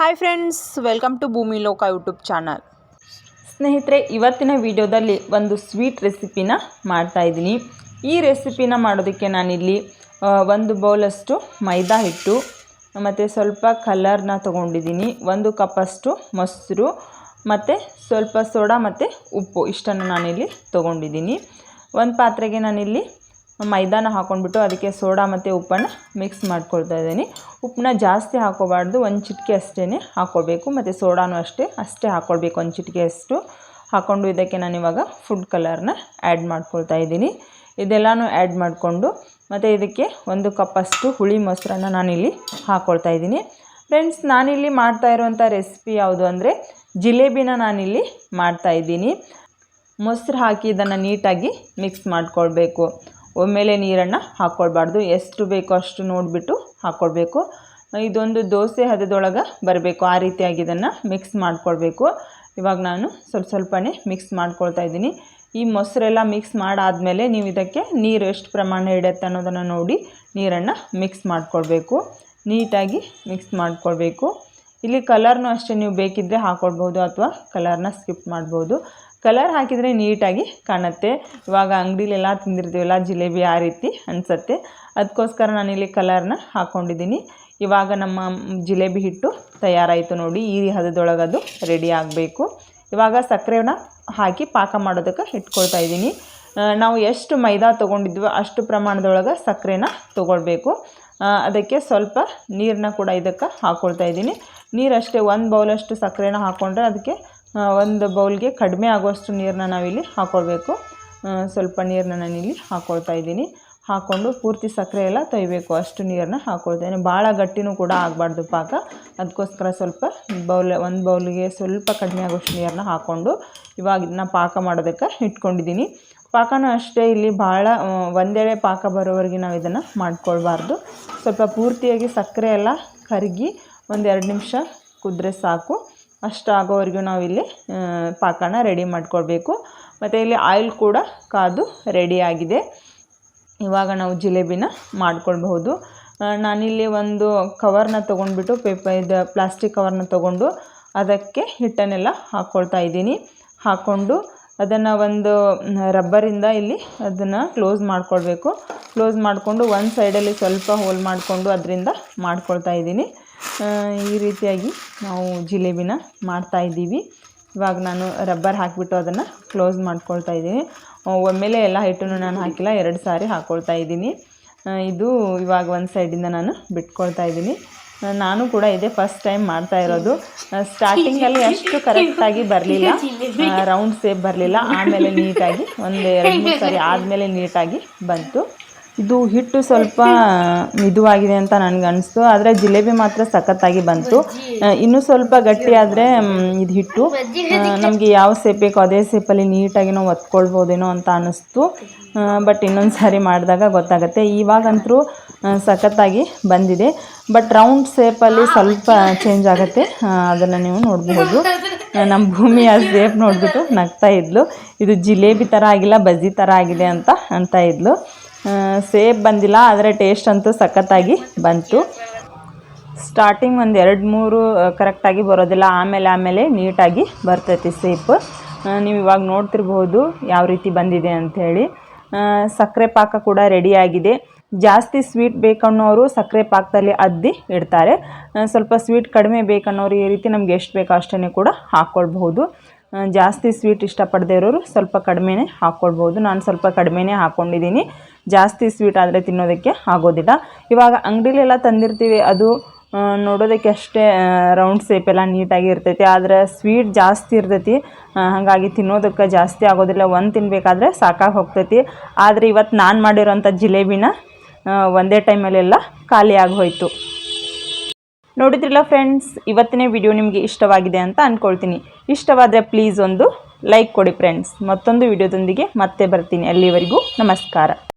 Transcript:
Hi friends welcome to ಭೂಮಿ ಲೋಕ YouTube channel ಸ್ನೇಹಿತರೆ, ಇವತ್ತಿನ ವಿಡಿಯೋದಲ್ಲಿ ಒಂದು ಸ್ವೀಟ್ ರೆಸಿಪಿನ ಮಾಡ್ತಾ ಇದ್ದೀನಿ. ಈ ರೆಸಿಪಿನ ಮಾಡೋದಕ್ಕೆ ನಾನಿಲ್ಲಿ ಒಂದು ಬೌಲಷ್ಟು ಮೈದಾ ಹಿಟ್ಟು, ಮತ್ತು ಸ್ವಲ್ಪ ಕಲರ್ನ ತೊಗೊಂಡಿದ್ದೀನಿ. ಒಂದು ಕಪ್ಪಷ್ಟು ಮೊಸರು, ಮತ್ತು ಸ್ವಲ್ಪ ಸೋಡಾ ಮತ್ತು ಉಪ್ಪು ಇಷ್ಟನ್ನು ನಾನಿಲ್ಲಿ ತೊಗೊಂಡಿದ್ದೀನಿ. ಒಂದು ಪಾತ್ರೆಗೆ ನಾನಿಲ್ಲಿ ಮೈದಾನ ಹಾಕ್ಕೊಂಡ್ಬಿಟ್ಟು ಅದಕ್ಕೆ ಸೋಡಾ ಮತ್ತು ಉಪ್ಪನ್ನು ಮಿಕ್ಸ್ ಮಾಡ್ಕೊಳ್ತಾ ಇದ್ದೀನಿ. ಉಪ್ಪನ್ನ ಜಾಸ್ತಿ ಹಾಕೋಬಾರ್ದು, ಒಂದು ಚಿಟಿಕೆ ಅಷ್ಟೇ ಹಾಕ್ಕೊಳ್ಬೇಕು ಮತ್ತು ಸೋಡಾನು ಅಷ್ಟೇ ಅಷ್ಟೇ ಹಾಕ್ಕೊಳ್ಬೇಕು ಒಂದು ಚಿಟಿಕೆ ಅಷ್ಟು. ಹಾಕ್ಕೊಂಡು ಇದಕ್ಕೆ ನಾನು ಇವಾಗ ಫುಡ್ ಕಲರ್ನ ಆ್ಯಡ್ ಮಾಡ್ಕೊಳ್ತಾ ಇದ್ದೀನಿ. ಇದೆಲ್ಲನೂ ಆ್ಯಡ್ ಮಾಡಿಕೊಂಡು, ಮತ್ತು ಇದಕ್ಕೆ ಒಂದು ಕಪ್ಪಷ್ಟು ಹುಳಿ ಮೊಸರನ್ನು ನಾನಿಲ್ಲಿ ಹಾಕ್ಕೊಳ್ತಾ ಇದ್ದೀನಿ. ಫ್ರೆಂಡ್ಸ್ ನಾನಿಲ್ಲಿ ಮಾಡ್ತಾ ಇರುವಂಥ ರೆಸಿಪಿ ಯಾವುದು ಅಂದರೆ ಜಿಲೇಬಿನ ನಾನಿಲ್ಲಿ ಮಾಡ್ತಾ ಇದ್ದೀನಿ. ಮೊಸರು ಹಾಕಿ ಇದನ್ನು ನೀಟಾಗಿ ಮಿಕ್ಸ್ ಮಾಡ್ಕೊಳ್ಬೇಕು. ಒಮ್ಮೆಲೆ ನೀರನ್ನು ಹಾಕ್ಕೊಳ್ಬಾರ್ದು ಎಷ್ಟು ಬೇಕೋ ಅಷ್ಟು ನೋಡಿಬಿಟ್ಟು ಹಾಕ್ಕೊಳ್ಬೇಕು ಇದೊಂದು ದೋಸೆ ಹದದೊಳಗೆ ಬರಬೇಕು. ಆ ರೀತಿಯಾಗಿ ಇದನ್ನು ಮಿಕ್ಸ್ ಮಾಡ್ಕೊಳ್ಬೇಕು. ಇವಾಗ ನಾನು ಸ್ವಲ್ಪ ಸ್ವಲ್ಪನೇ ಮಿಕ್ಸ್ ಮಾಡ್ಕೊಳ್ತಾ ಇದ್ದೀನಿ. ಈ ಮೊಸರೆಲ್ಲ ಮಿಕ್ಸ್ ಮಾಡಾದಮೇಲೆ ನೀವು ಇದಕ್ಕೆ ನೀರು ಎಷ್ಟು ಪ್ರಮಾಣ ಹಿಡಿಯುತ್ತೆ ಅನ್ನೋದನ್ನು ನೋಡಿ ನೀರನ್ನು ಮಿಕ್ಸ್ ಮಾಡ್ಕೊಳ್ಬೇಕು. ನೀಟಾಗಿ ಮಿಕ್ಸ್ ಮಾಡ್ಕೊಳ್ಬೇಕು. ಇಲ್ಲಿ ಕಲರ್ನೂ ಅಷ್ಟೇ ನೀವು ಬೇಕಿದ್ದರೆ ಹಾಕ್ಕೊಳ್ಬೋದು ಅಥವಾ ಕಲರ್ನ ಸ್ಕಿಪ್ ಮಾಡ್ಬೋದು. ಕಲರ್ ಹಾಕಿದರೆ ನೀಟಾಗಿ ಕಾಣುತ್ತೆ. ಇವಾಗ ಅಂಗಡಿಲೆಲ್ಲ ತಿಂದಿರ್ತೀವಲ್ಲ ಜಿಲೇಬಿ ಆ ರೀತಿ ಅನಿಸುತ್ತೆ. ಅದಕ್ಕೋಸ್ಕರ ನಾನಿಲ್ಲಿ ಕಲರ್ನ ಹಾಕ್ಕೊಂಡಿದ್ದೀನಿ ಇವಾಗ ನಮ್ಮ ಜಿಲೇಬಿ ಹಿಟ್ಟು ತಯಾರಾಯಿತು ನೋಡಿ, ಈ ಹದದೊಳಗೆ ಅದು ರೆಡಿ ಆಗಬೇಕು. ಇವಾಗ ಸಕ್ಕರೆನ ಹಾಕಿ ಪಾಕ ಮಾಡೋದಕ್ಕೆ ಇಟ್ಕೊಳ್ತಾ ಇದ್ದೀನಿ. ನಾವು ಎಷ್ಟು ಮೈದಾ ತೊಗೊಂಡಿದ್ವೋ ಅಷ್ಟು ಪ್ರಮಾಣದೊಳಗೆ ಸಕ್ಕರೆನ ತೊಗೊಳ್ಬೇಕು. ಅದಕ್ಕೆ ಸ್ವಲ್ಪ ನೀರನ್ನ ಕೂಡ ಇದಕ್ಕೆ ಹಾಕ್ಕೊಳ್ತಾ ಇದ್ದೀನಿ. ನೀರಷ್ಟೇ, ಒಂದು ಬೌಲಷ್ಟು ಸಕ್ಕರೆನ ಹಾಕ್ಕೊಂಡ್ರೆ ಅದಕ್ಕೆ ಒಂದು ಬೌಲ್ಗೆ ಕಡಿಮೆ ಆಗುವಷ್ಟು ನೀರನ್ನ ನಾವಿಲ್ಲಿ ಹಾಕ್ಕೊಳ್ಬೇಕು ಸ್ವಲ್ಪ ನೀರನ್ನ ನಾನಿಲ್ಲಿ ಹಾಕ್ಕೊಳ್ತಾ ಇದ್ದೀನಿ. ಹಾಕ್ಕೊಂಡು ಪೂರ್ತಿ ಸಕ್ಕರೆ ಎಲ್ಲ ತೊಯ್ಬೇಕು. ಅಷ್ಟು ನೀರನ್ನ ಹಾಕ್ಕೊಳ್ತೇನೆ ಭಾಳ ಗಟ್ಟಿನೂ ಕೂಡ ಆಗಬಾರ್ದು ಪಾಕ. ಅದಕ್ಕೋಸ್ಕರ ಸ್ವಲ್ಪ ಬೌಲ್, ಒಂದು ಬೌಲ್ಗೆ ಸ್ವಲ್ಪ ಕಡಿಮೆ ಆಗೋಷ್ಟು ನೀರನ್ನ ಹಾಕ್ಕೊಂಡು ಇವಾಗ ಇದನ್ನ ಪಾಕ ಮಾಡೋದಕ್ಕೆ ಇಟ್ಕೊಂಡಿದ್ದೀನಿ. ಪಾಕನೂ ಅಷ್ಟೇ, ಇಲ್ಲಿ ಭಾಳ ಒಂದೆಡೆ ಪಾಕ ಬರೋವರೆಗೆ ನಾವು ಇದನ್ನು ಮಾಡ್ಕೊಳ್ಬಾರ್ದು. ಸ್ವಲ್ಪ ಪೂರ್ತಿಯಾಗಿ ಸಕ್ಕರೆ ಎಲ್ಲ ಕರಗಿ ಒಂದು ಎರಡು ನಿಮಿಷ ಕುದ್ರೆ ಸಾಕು. ಅಷ್ಟು ಆಗೋವರೆಗೂ ನಾವಿಲ್ಲಿ ಪಾಕನ ರೆಡಿ ಮಾಡ್ಕೊಳ್ಬೇಕು ಮತ್ತು ಇಲ್ಲಿ ಆಯಿಲ್ ಕೂಡ ಕಾದು ರೆಡಿಯಾಗಿದೆ ಇವಾಗ ನಾವು ಜಿಲೇಬಿನ ಮಾಡ್ಕೊಳ್ಬಹುದು. ನಾನಿಲ್ಲಿ ಒಂದು ಕವರ್ನ ತೊಗೊಂಡ್ಬಿಟ್ಟು ಪೇಪರ್ ಇದು ಪ್ಲಾಸ್ಟಿಕ್ ಕವರ್ನ ತೊಗೊಂಡು ಅದಕ್ಕೆ ಹಿಟ್ಟನ್ನೆಲ್ಲ ಹಾಕ್ಕೊಳ್ತಾ ಇದ್ದೀನಿ. ಹಾಕ್ಕೊಂಡು ಅದನ್ನು ಒಂದು ರಬ್ಬರಿಂದ ಇಲ್ಲಿ ಅದನ್ನು ಕ್ಲೋಸ್ ಮಾಡ್ಕೊಳ್ಬೇಕು ಕ್ಲೋಸ್ ಮಾಡಿಕೊಂಡು ಒಂದು ಸೈಡಲ್ಲಿ ಸ್ವಲ್ಪ ಹೋಲ್ ಮಾಡಿಕೊಂಡು ಅದರಿಂದ ಮಾಡ್ಕೊಳ್ತಾ ಇದ್ದೀನಿ. ಈ ರೀತಿಯಾಗಿ ನಾವು ಜಿಲೇಬಿನ ಮಾಡ್ತಾಯಿದ್ದೀವಿ ಇವಾಗ ನಾನು ರಬ್ಬರ್ ಹಾಕಿಬಿಟ್ಟು ಅದನ್ನು ಕ್ಲೋಸ್ ಮಾಡ್ಕೊಳ್ತಾ ಇದ್ದೀನಿ. ಒಮ್ಮೆಲೆ ಎಲ್ಲ ಹಿಟ್ಟನ್ನು ನಾನು ಹಾಕಿಲ್ಲ, ಎರಡು ಸಾರಿ ಹಾಕ್ಕೊಳ್ತಾ ಇದ್ದೀನಿ. ಇದು ಇವಾಗ ಒಂದು ಸೈಡಿಂದ ನಾನು ಬಿಟ್ಕೊಳ್ತಾ ಇದ್ದೀನಿ. ನಾನು ಕೂಡ ಇದೇ ಫಸ್ಟ್ ಟೈಮ್ ಮಾಡ್ತಾ ಇರೋದು. ಸ್ಟಾರ್ಟಿಂಗಲ್ಲಿ ಅಷ್ಟು ಕರೆಕ್ಟಾಗಿ ಬರಲಿಲ್ಲ. ರೌಂಡ್ ಸೇಪ್ ಬರಲಿಲ್ಲ. ಆಮೇಲೆ ನೀಟಾಗಿ ಒಂದು ಎರಡು, ಮೂರು ಸಾರಿ ಆದಮೇಲೆ ನೀಟಾಗಿ ಬಂತು. ಇದು ಹಿಟ್ಟು ಸ್ವಲ್ಪ ಮಿದುವಾಗಿದೆ ಅಂತ ನನಗೆ ಅನಿಸ್ತು ಆದರೆ ಜಿಲೇಬಿ ಮಾತ್ರ ಸಖತ್ತಾಗಿ ಬಂತು. ಇನ್ನೂ ಸ್ವಲ್ಪ ಗಟ್ಟಿ ಆದರೆ ಇದು ಹಿಟ್ಟು. ನಮಗೆ ಯಾವ ಸೇಪ್ ಬೇಕೋ ಅದೇ ಸೇಪಲ್ಲಿ ನೀಟಾಗಿ ನಾವು ಒತ್ಕೊಳ್ಬೋದೇನೋ ಅಂತ ಅನ್ನಿಸ್ತು ಬಟ್ ಇನ್ನೊಂದು ಸಾರಿ ಮಾಡಿದಾಗ ಗೊತ್ತಾಗುತ್ತೆ. ಇವಾಗಂತೂ ಸಖತ್ತಾಗಿ ಬಂದಿದೆ. ಬಟ್ ರೌಂಡ್ ಸೇಪಲ್ಲಿ ಸ್ವಲ್ಪ ಚೇಂಜ್ ಆಗುತ್ತೆ. ಅದನ್ನು ನೀವು ನೋಡಬಹುದು ನಮ್ಮ ಭೂಮಿ ಆ ಸೇಪ್ ನೋಡಿಬಿಟ್ಟು ನಗ್ತಾ ಇದ್ಲು. ಇದು ಜಿಲೇಬಿ ಥರ ಆಗಿಲ್ಲ ಬಜ್ಜಿ ಥರ ಆಗಿದೆ ಅಂತ ಅಂತ ಇದ್ಲು. ಸೇಬ್ ಬಂದಿಲ್ಲ, ಆದರೆ ಟೇಸ್ಟ್ ಅಂತೂ ಸಖತ್ತಾಗಿ ಬಂತು. ಸ್ಟಾರ್ಟಿಂಗ್ ಒಂದು ಎರಡು ಮೂರು ಕರೆಕ್ಟಾಗಿ ಬರೋದಿಲ್ಲ, ಆಮೇಲೆ ಆಮೇಲೆ ನೀಟಾಗಿ ಬರ್ತೈತಿ ಸೇಪ್ ನೀವು ಇವಾಗ ನೋಡ್ತಿರ್ಬೋದು ಯಾವ ರೀತಿ ಬಂದಿದೆ ಅಂಥೇಳಿ ಸಕ್ಕರೆ ಪಾಕ ಕೂಡ ರೆಡಿಯಾಗಿದೆ ಜಾಸ್ತಿ ಸ್ವೀಟ್ ಬೇಕನ್ನೋರು ಸಕ್ಕರೆ ಪಾಕದಲ್ಲಿ ಅದ್ದಿ ಇಡ್ತಾರೆ. ಸ್ವಲ್ಪ ಸ್ವೀಟ್ ಕಡಿಮೆ ಬೇಕನ್ನೋರು ಈ ರೀತಿ ನಮ್ಗೆ ಎಷ್ಟು ಬೇಕೋ ಅಷ್ಟೇ ಕೂಡ ಹಾಕ್ಕೊಳ್ಬಹುದು ಜಾಸ್ತಿ ಸ್ವೀಟ್ ಇಷ್ಟಪಡದೇ ಇರೋರು ಸ್ವಲ್ಪ ಕಡಿಮೆನೇ ಹಾಕ್ಕೊಳ್ಬೋದು ನಾನು ಸ್ವಲ್ಪ ಕಡಿಮೆನೇ ಹಾಕ್ಕೊಂಡಿದ್ದೀನಿ ಜಾಸ್ತಿ ಸ್ವೀಟ್ ಆದರೆ ತಿನ್ನೋದಕ್ಕೆ ಆಗೋದಿಲ್ಲ. ಇವಾಗ ಅಂಗಡಿಲೆಲ್ಲ ತಂದಿರ್ತೀವಿ, ಅದು ನೋಡೋದಕ್ಕೆ ಅಷ್ಟೇ ರೌಂಡ್ ಸೇಪ್ ಎಲ್ಲ ನೀಟಾಗಿ ಇರ್ತೈತಿ, ಆದರೆ ಸ್ವೀಟ್ ಜಾಸ್ತಿ ಇರ್ತೈತಿ ಹಾಗಾಗಿ ತಿನ್ನೋದಕ್ಕೆ ಜಾಸ್ತಿ ಆಗೋದಿಲ್ಲ. ಒಂದು ತಿನ್ನಬೇಕಾದ್ರೆ ಸಾಕಾಗಿ ಹೋಗ್ತೈತಿ. ಆದರೆ ಇವತ್ತು ನಾನು ಮಾಡಿರೋಂಥ ಜಿಲೇಬಿನ ಒಂದೇ ಟೈಮಲ್ಲೆಲ್ಲ ಖಾಲಿಯಾಗಿ ಹೋಯಿತು. ನೋಡಿದ್ರಲ್ಲ ಫ್ರೆಂಡ್ಸ್ ಇವತ್ತಿನೇ ವಿಡಿಯೋ ನಿಮಗೆ ಇಷ್ಟವಾಗಿದೆ ಅಂತ ಅಂದ್ಕೊಳ್ತೀನಿ ಇಷ್ಟವಾದರೆ ಪ್ಲೀಸ್ ಒಂದು ಲೈಕ್ ಕೊಡಿ ಫ್ರೆಂಡ್ಸ್ ಮತ್ತೊಂದು ವಿಡಿಯೋದೊಂದಿಗೆ ಮತ್ತೆ ಬರ್ತೀನಿ. ಅಲ್ಲಿವರೆಗೂ ನಮಸ್ಕಾರ.